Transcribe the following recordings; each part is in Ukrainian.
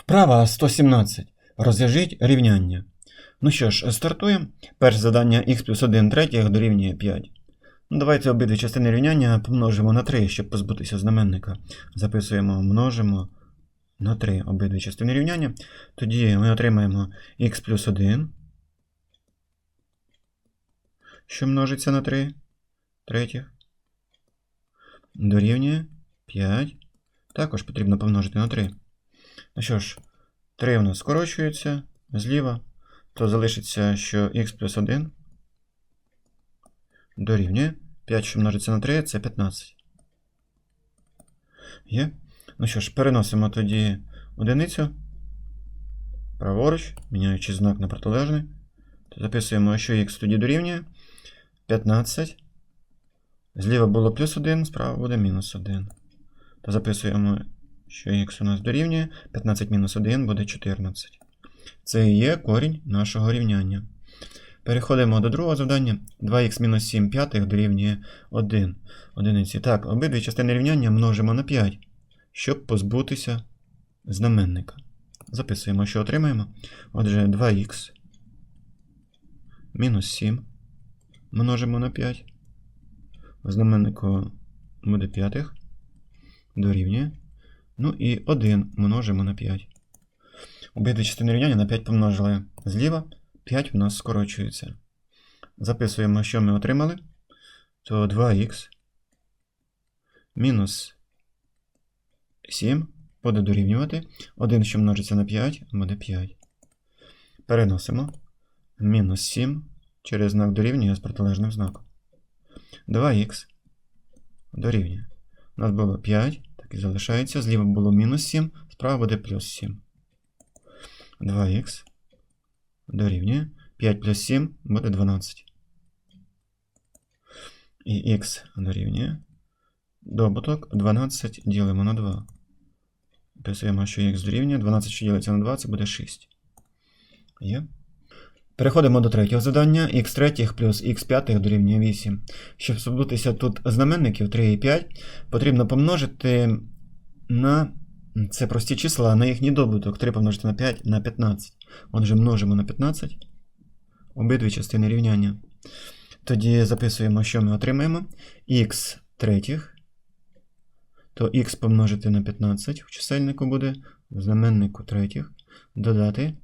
Вправа 117. Розв'яжіть рівняння. Ну що ж, стартуємо. Перше завдання х плюс 1 третіх дорівнює 5. Ну, давайте обидві частини рівняння помножимо на 3, щоб позбутися знаменника. Записуємо, множимо на 3 обидві частини рівняння. Тоді ми отримаємо х плюс 1, що множиться на 3 третіх. Дорівнює 5. Також потрібно помножити на 3. Ну що ж, 3 у нас скорочується зліва, то залишиться, що х плюс 1 дорівнює 5, що множиться на 3, це 15. Є? Ну що ж, переносимо тоді одиницю праворуч, міняючи знак на протилежний. То записуємо, що х тоді дорівнює 15. Зліва було плюс 1, справа буде мінус 1. То записуємо, що х у нас дорівнює 15 мінус 1 буде 14. Це і є корінь нашого рівняння. Переходимо до другого завдання. 2х мінус 7 п'ятих дорівнює 1 одиниці. Так, обидві частини рівняння множимо на 5, щоб позбутися знаменника. Записуємо, що отримаємо. Отже, 2х мінус 7 множимо на 5. В знаменнику буде п'ятих. Дорівнює. Ну і 1 множимо на 5. Обидві частини рівняння на 5 помножили зліва. 5 у нас скорочується. Записуємо, що ми отримали. То 2х мінус 7 буде дорівнювати. 1, що множиться на 5, буде 5. Переносимо. Мінус 7 через знак дорівнює з протилежним знаком. 2х дорівнює. У нас було 5, так і залишається. Зліва було мінус 7, справа буде плюс 7. 2х дорівнює. 5 плюс 7 буде 12. І х дорівнює. Добуток 12 ділимо на 2. Писуємо, що х дорівнює. 12, що ділиться на 2, це буде 6. Є. Переходимо до третього завдання. х третіх плюс х п'ятих дорівнює 8. Щоб позбутися тут знаменників 3 і 5, потрібно помножити на це прості числа на їхній добуток. 3 помножити на 5 на 15. Отже, множимо на 15 обидві частини рівняння. Тоді записуємо, що ми отримаємо. х третіх, то х помножити на 15 в чисельнику буде, в знаменнику третіх. Додати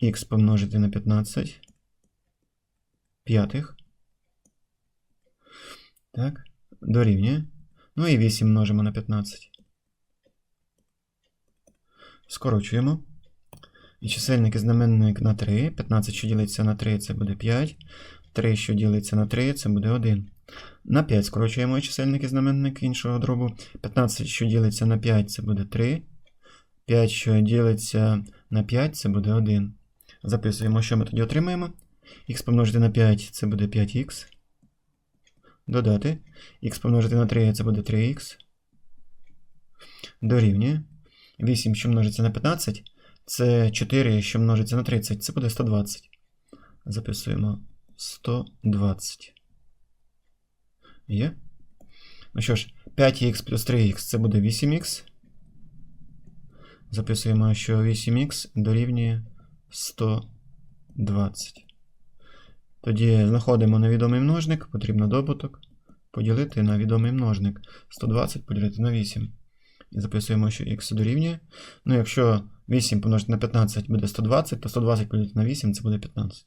х помножити на 15 п'ятих. Так, дорівнює. Ну і 8 множимо на 15. Скорочуємо. І чисельник і знаменник на 3. 15, що ділиться на 3, це буде 5. 3, що ділиться на 3, це буде 1. На 5 скорочуємо і чисельник і знаменник іншого дробу. 15, що ділиться на 5, це буде 3. 5, що ділиться на 5, це буде 1. Записуємо, що ми тоді отримаємо. Х помножити на 5 це буде 5х. Додати. Х помножити на 3 це буде 3х. Дорівнює. 8, що множиться на 15. Це 4, що множиться на 30, це буде 120. Записуємо 120. Є? Ну що ж, 5х плюс 3х це буде 8х. Записуємо, що 8х дорівнює 120. Тоді знаходимо невідомий множник, потрібно добуток поділити на відомий множник. 120 поділити на 8. І записуємо, що х дорівнює. Ну, якщо 8 помножити на 15 буде 120, то 120 поділити на 8 це буде 15.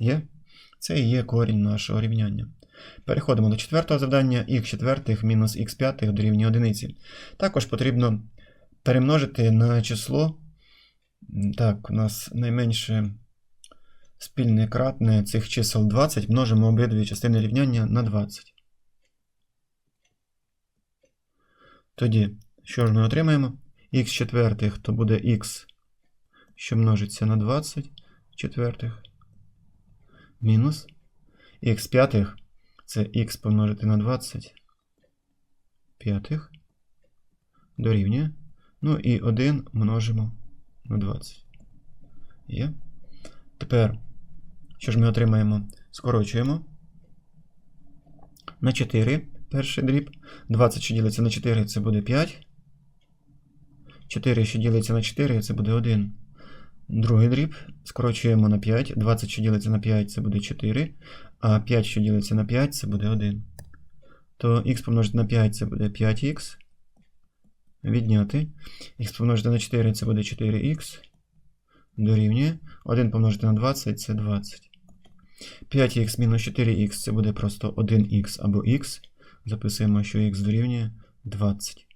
Є? Це і є корінь нашого рівняння. Переходимо до четвертого завдання. х четвертих мінус х п'ятих дорівнює одиниці. Також потрібно перемножити на число. Так, у нас найменше спільне кратне цих чисел 20. Множимо обидві частини рівняння на 20. Тоді, що ж ми отримаємо? х четвертих то буде х, що множиться на 20 четвертих. Мінус х п'ятих це х помножити на 20 п'ятих. Дорівнює. Ну і 1 множимо на 20. Є. Тепер, що ж ми отримаємо? Скорочуємо. На 4 перший дріб. 20, що ділиться на 4, це буде 5. 4, що ділиться на 4, це буде 1. Другий дріб. Скорочуємо на 5. 20, що ділиться на 5, це буде 4. А 5, що ділиться на 5, це буде 1. То х помножити на 5 це буде 5х. Відняти. Х помножити на 4 це буде 4х. Дорівнює. 1 помножити на 20 це 20. 5х мінус 4х це буде просто 1х або х. Записуємо, що х дорівнює 20.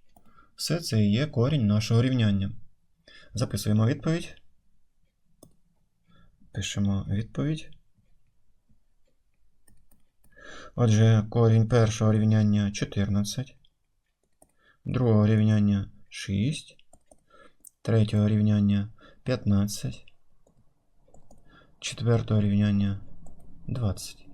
Все це і є корінь нашого рівняння. Записуємо відповідь. Пишемо відповідь. Отже, корінь першого рівняння 14, другого рівняння 6, третього рівняння 15, четвертого рівняння 20. Є?